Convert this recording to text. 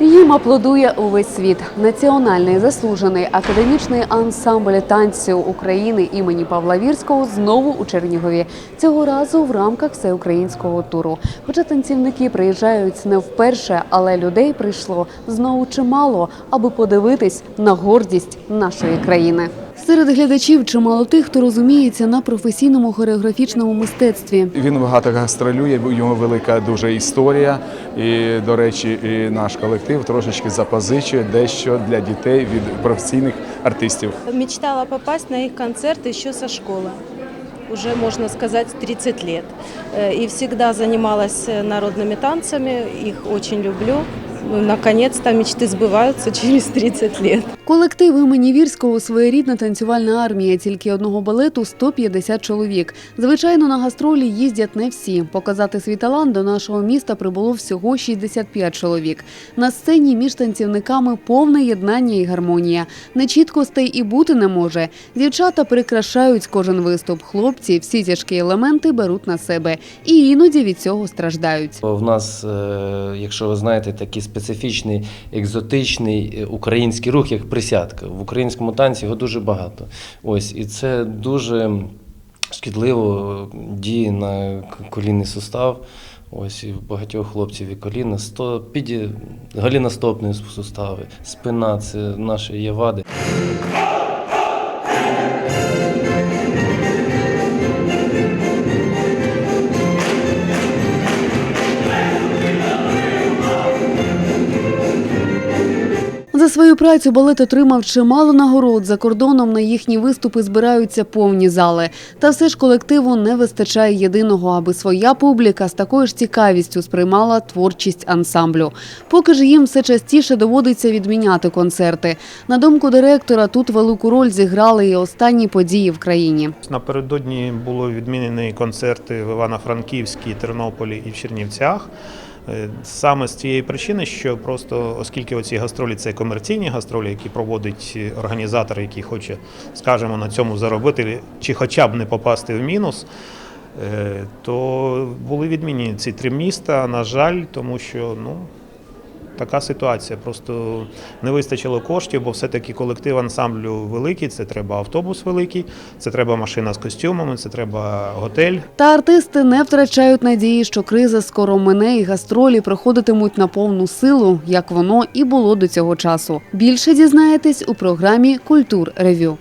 Їм аплодує увесь світ. Національний заслужений академічний ансамбль танцю України імені Павла Вірського знову у Чернігові. Цього разу в рамках всеукраїнського туру. Хоча танцівники приїжджають не вперше, але людей прийшло знову чимало, аби подивитись на гордість нашої країни. Серед глядачів чимало тих, хто розуміється на професійному хореографічному мистецтві. Він багато гастролює, у нього велика дуже історія. І, до речі, і наш колектив трошечки запозичує дещо для дітей від професійних артистів. Мечтала попасть на их концерт еще со школы. Уже, можно сказать, 30 лет. Э, И всегда занималась э, народными танцами, их очень люблю. Ну, Наконец-то мечты сбываются через 30 лет. Колектив імені Вірського своєрідна танцювальна армія. Тільки одного балету 150 чоловік. Звичайно, на гастролі їздять не всі. Показати свій талант до нашого міста прибуло всього 65 чоловік. На сцені між танцівниками повне єднання і гармонія. Нечіткостей і бути не може. Дівчата прикрашають кожен виступ. Хлопці всі тяжкі елементи беруть на себе і іноді від цього страждають. В нас, е, якщо ви знаєте, такий специфічний екзотичний е, український рух, як присядка. В українському танці його дуже багато. Ось, і це дуже шкідливо діє на колінний сустав. Ось і багатьох хлопців і коліна, сто, піді, голіностопні сустави, спина це наші є вади. За свою працю балет отримав чимало нагород. За кордоном на їхні виступи збираються повні зали. Та все ж колективу не вистачає єдиного, аби своя публіка з такою ж цікавістю сприймала творчість ансамблю. Поки ж їм все частіше доводиться відміняти концерти. На думку директора, тут велику роль зіграли і останні події в країні. Напередодні було відмінені концерти в Івано-Франківській, Тернополі і в Чернівцях. Е, Саме з цієї причини, що просто оскільки оці гастролі це комерційні гастролі, які проводить організатор, який хоче, скажімо, на цьому заробити, чи хоча б не попасти в мінус, е, то були відмінені ці три міста. На жаль, тому що ну. Така ситуація. Просто не вистачило коштів, бо все-таки колектив ансамблю великий. Це треба автобус великий, це треба машина з костюмами, це треба готель. Та артисти не втрачають надії, що криза скоро мине і гастролі проходитимуть на повну силу, як воно і було до цього часу. Більше дізнаєтесь у програмі Культур Ревю.